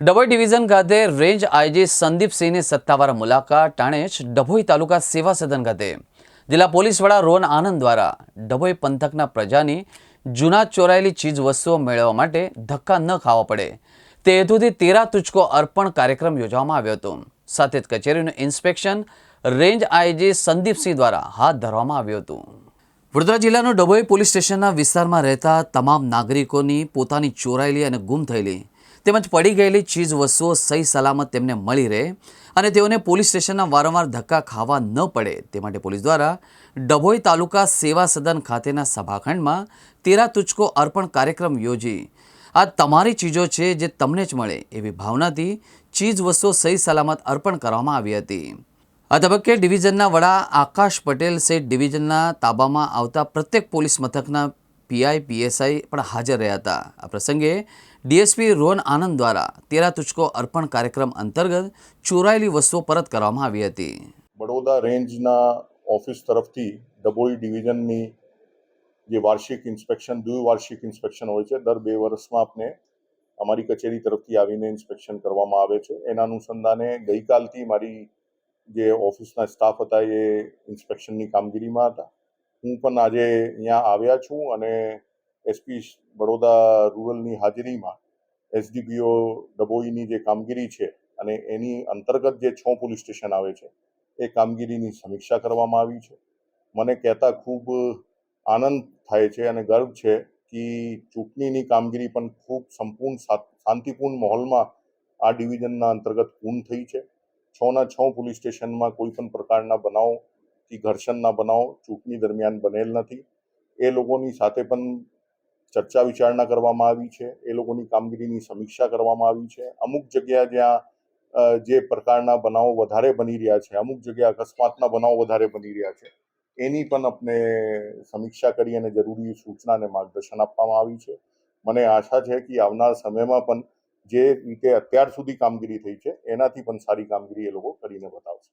Dabhoi division ખાતે range IG સંદીપસિંહની સત્તાવાર મુલાકાત ટાણે ડભોઈ તાલુકા સેવા સદન ખાતે. જિલ્લા પોલીસ વડા રોન આનંદ દ્વારા ડભોઈ પંથકના પ્રજાની જૂના ચોરાયેલી ચીજ વસ્તુઓ મેળવવા માટે ધક્કા ન ખાવા પડે. તે હેતુથી તેરા તુચકો અર્પણ કાર્યક્રમ યોજવામાં આવ્યો હતો. સાથે જ કચેરીનું ઇન્સ્પેક્શન રેન્જ આઈજી સંદીપસિંહ દ્વારા હાથ ધરવામાં આવ્યું હતું. વડોદરા જિલ્લાનું ડભોઈ પોલીસ સ્ટેશનના વિસ્તારમાં રહેતા તમામ નાગરિકોની પોતાની ચોરાયેલી અને ગુમ થયેલી તેમજ પડી ગયેલી ચીજ વસ્તુઓ સહી સલામત તેમને મળી રહે અને તેઓને પોલીસ સ્ટેશનના વારંવાર ધક્કા ખાવા ન પડે. તે માટે પોલીસ દ્વારા ડભોઈ તાલુકા સેવા સદન ખાતેના સભાખંડમાં તેરા તુચકો અર્પણ કાર્યક્રમ યોજી, આ તમારી ચીજો છે જે તમને જ મળે એવી ભાવનાથી ચીજ વસ્તુઓ સહી સલામત અર્પણ કરવામાં આવી હતી. આ તબક્કે ડિવિઝનના વડા આકાશ પટેલ સહિત ડિવિઝનના તાબામાં આવતા પ્રત્યેક પોલીસ મથકના પીઆઈ, પીએસઆઈ પણ હાજર રહ્યા હતા. આ પ્રસંગે ડીએસપી રોન આનંદ દ્વારા તેરા તુચકો અર્પણ કાર્યક્રમ અંતર્ગત ચોરાયેલી વસ્તુઓ પરત કરવામાં આવી હતી. બડોદા રેન્જના ઓફિસ તરફથી ડભોઈ ડિવિઝનની જે વાર્ષિક ઇન્સ્પેક્શન, દ્વિવાર્ષિક ઇન્સ્પેક્શન હોય છે, દર બે વર્ષમાં આપને અમારી કચેરી તરફથી આવીને ઇન્સ્પેક્શન કરવામાં આવે છે. એના અનુસંધાને ગઈકાલથી મારી જે ઓફિસના સ્ટાફ હતા એ ઇન્સ્પેક્શનની કામગીરીમાં હતા. હું પણ આજે અહીંયા આવ્યા છું અને એસપી બડોદા રૂરલની હાજરીમાં એસડીપીઓ ડબોઈની જે કામગીરી છે અને એની અંતર્ગત જે છ પોલીસ સ્ટેશન આવે છે, એ કામગીરીની સમીક્ષા કરવામાં આવી છે. મને કહેતા ખૂબ આનંદ થાય છે અને ગર્વ છે કે ચૂંટણીની કામગીરી પણ ખૂબ સંપૂર્ણ શાંતિપૂર્ણ માહોલમાં આ ડિવિઝનના અંતર્ગત પૂર્ણ થઈ છે. છના છ પોલીસ સ્ટેશનમાં કોઈ પણ પ્રકારના બનાવ કે ઘર્ષણના બનાવ, ચૂંટણી દરમિયાન બનેલ નથી. એ લોકોની સાથે પણ ચર્ચા વિચારણા કરવામાં આવી છે. એ લોકોની કામગીરીની સમીક્ષા કરવામાં આવી છે. અમુક જગ્યા જ્યાં જે પ્રકારના બનાવો વધારે બની રહ્યા છે, અમુક જગ્યા અકસ્માતના બનાવો વધારે બની રહ્યા છે, એની પણ આપણે સમીક્ષા કરી અને જરૂરી સૂચના અને માર્ગદર્શન આપવામાં આવી છે. મને આશા છે કે આવનાર સમયમાં પણ જે રીતે અત્યાર સુધી કામગીરી થઈ છે, એનાથી પણ સારી કામગીરી એ લોકો કરીને બતાવશે.